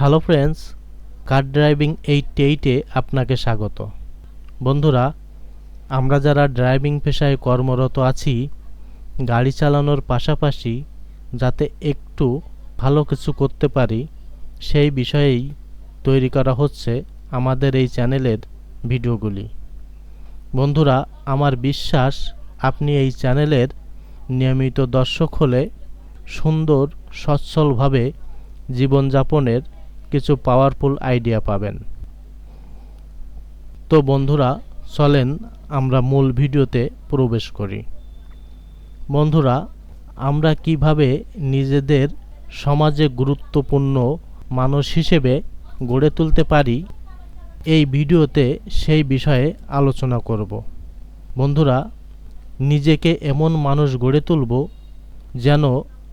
Hello friends, car driving eighty এইটে আপনাকে স্বাগত। বন্ধুরা, আমরা যারা ড্রাইভিং পেশায় কর্মরত আছি, গাড়ি চালানোর পাশাপাশি যাতে একটু ভালো কিছু করতে পারি, সেই বিষয়েই তৈরি করা হচ্ছে আমাদের এই চ্যানেলের ভিডিওগুলি। বন্ধুরা, আমার বিশ্বাস আপনি এই চ্যানেলের নিয়মিত দর্শক হলে সুন্দর, সচ্ছলভাবে জীবনযাপনের কিছু পাওয়ারফুল আইডিয়া পাবেন। তো বন্ধুরা, চলেন আমরা মূল ভিডিওতে প্রবেশ করি। বন্ধুরা, আমরা কীভাবে নিজেদের সমাজে গুরুত্বপূর্ণ মানুষ হিসেবে গড়ে তুলতে পারি, এই ভিডিওতে সেই বিষয়ে আলোচনা করব। বন্ধুরা, নিজেকে এমন মানুষ গড়ে তুলব যেন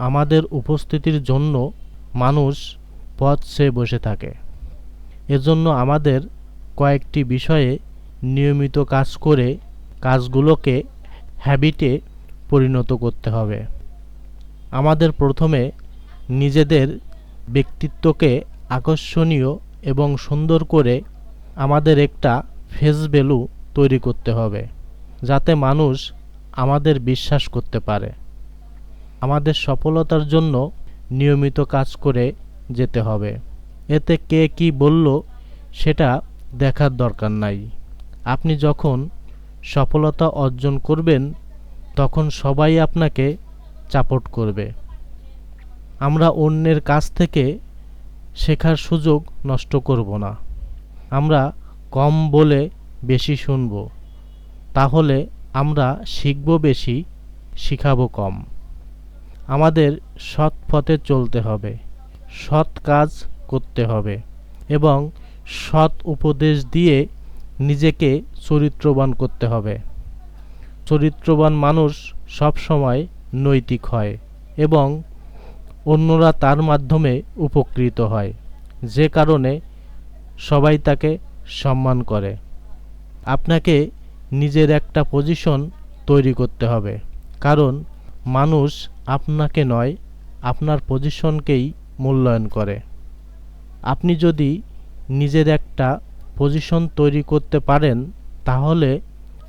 আমাদের উপস্থিতির জন্য মানুষ পথ সে বসে থাকে। এজন্য আমাদের কয়েকটি বিষয়ে নিয়মিত কাজ করে কাজগুলোকে হ্যাবিটে পরিণত করতে হবে। আমাদের প্রথমে নিজেদের ব্যক্তিত্বকে আকর্ষণীয় এবং সুন্দর করে আমাদের একটা ফেস ভ্যালু তৈরি করতে হবে, যাতে মানুষ আমাদের বিশ্বাস করতে পারে। আমাদের সফলতার জন্য নিয়মিত কাজ করে যেতে হবে। এতে কে কি বলল সেটা দেখার দরকার নাই। আপনি যখন সফলতা অর্জন করবেন, তখন সবাই আপনাকে চাপট করবে। আমরা অন্যের কাছ থেকে শেখার সুযোগ নষ্ট করব না। আমরা কম বলে বেশি শুনব। তাহলে আমরা শিখব বেশি, শিখাবো কম। আমাদের সৎ পথে চলতে হবে। সৎ কাজ করতে হবে এবং সৎ উপদেশ দিয়ে নিজেকে চরিত্রবান করতে হবে। চরিত্রবান মানুষ সব সময় নৈতিক হয় এবং অন্যরা তার মাধ্যমে উপকৃত হয়, যে কারণে সবাই তাকে সম্মান করে। আপনাকে নিজের একটা পজিশন তৈরি করতে হবে, কারণ মানুষ আপনাকে নয়, আপনার পজিশনকেই মূল্যায়ন করে। আপনি যদি নিজের একটা পজিশন তৈরি করতে পারেন, তাহলে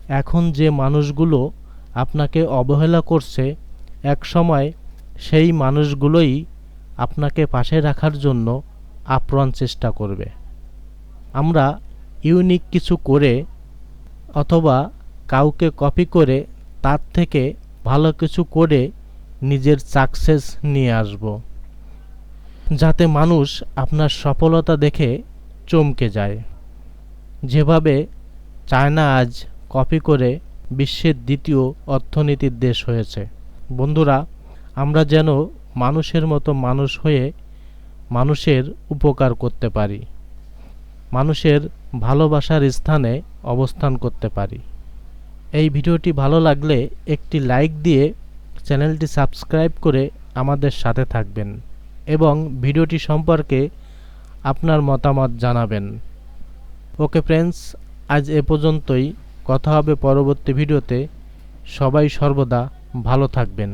এখন যে মানুষগুলো আপনাকে অবহেলা করছে, এক সময় সেই মানুষগুলোই আপনাকে পাশে রাখার জন্য আপ্রাণ চেষ্টা করবে। আমরা ইউনিক কিছু করে অথবা কাউকে কপি করে তার থেকে ভালো কিছু করে নিজের সাকসেস নিয়ে আসব। যাতে মানুষ আপনার সফলতা দেখে চমকে যায়। যেভাবে চায়না আজ কপি করে বিশ্বের দ্বিতীয় অর্থনীতির দেশ হয়েছে। বন্ধুরা, আমরা যেন মানুষের মতো মানুষ হয়ে মানুষের উপকার করতে পারি, মানুষের ভালোবাসার স্থানে অবস্থান করতে পারি। এই ভিডিওটি ভালো লাগলে একটি লাইক দিয়ে চ্যানেলটি সাবস্ক্রাইব করে আমাদের সাথে থাকবেন। এবং ভিডিওটি সম্পর্কে আপনার মতামত জানাবেন। ওকে ফ্রেন্ডস, আজ এ পর্যন্তই। কথা হবে পরবর্তী ভিডিওতে। সবাই সর্বদা ভালো থাকবেন।